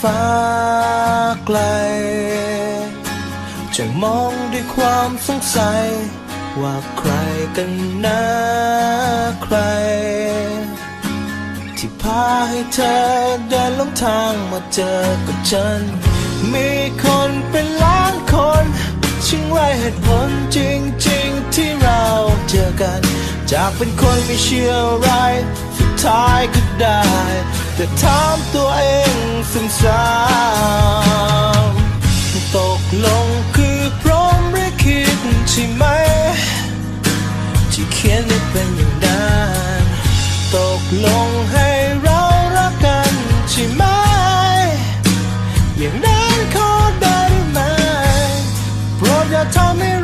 ฟ้าไกล จะมองด้วยความสงสัย ว่าใครกันนะใคร ที่พาให้เธอเดินลงทางมาเจอกับฉัน มีคนเป็นล้านคนชิงไรเหตุผลจริง ๆ ที่เราเจอกัน จากเป็นคนไม่เชื่ออะไรสุดท้ายก็ได้ แต่ถามตัวเองซ้ำๆตกลงคือพร้อมหรือคิดใช่ไหม ที่เขียนได้เป็นอย่างนั้นตกลงให้เรารักกันใช่ไหม อย่างนั้นขอได้หรือไม่โปรดอย่าทำให้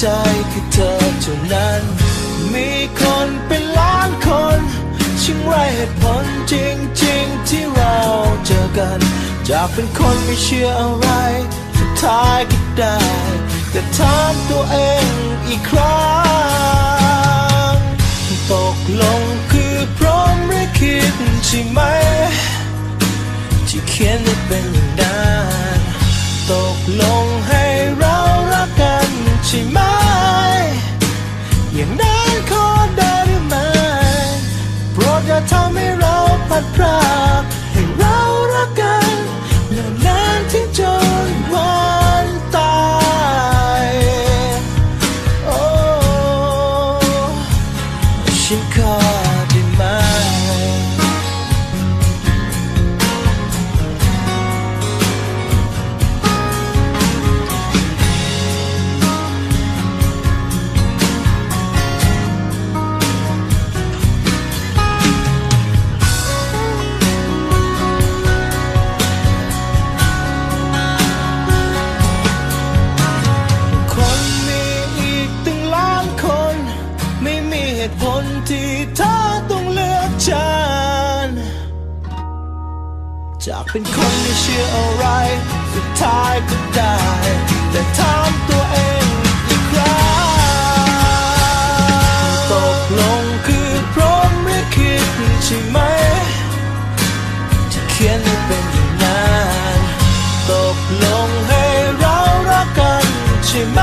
ใจคือเธอเท่านั้น มีคนเป็นล้านคนชิงไรเหตุผลจริงๆ ที่เราเจอกันจากเป็นคนไม่เชื่ออะไร สุดท้ายก็ได้ แต่ถามตัวเองอีกครั้ง ตกลงคือพร้อมหรือคิดใช่ไหม ที่เขียนได้เป็นอย่างนั้นตกลงให้เรารักกันใช่ไหม อย่างนั้นขอได้หรือไม่โปรดอย่าทำให้เราพัดพรากให้เรารักกันเนิ่นนานถึงจนวันตายโอ้ฉันขอ จากเป็นคนไม่เชื่ออะไร สุดท้ายก็ได้ แต่ถามตัวเองอีกครั้งตกลงคือพร้อมหรือคิดใช่ไหมที่เขียนให้เป็นอย่างนั้นตกลงให้เรารักกันใช่ไหม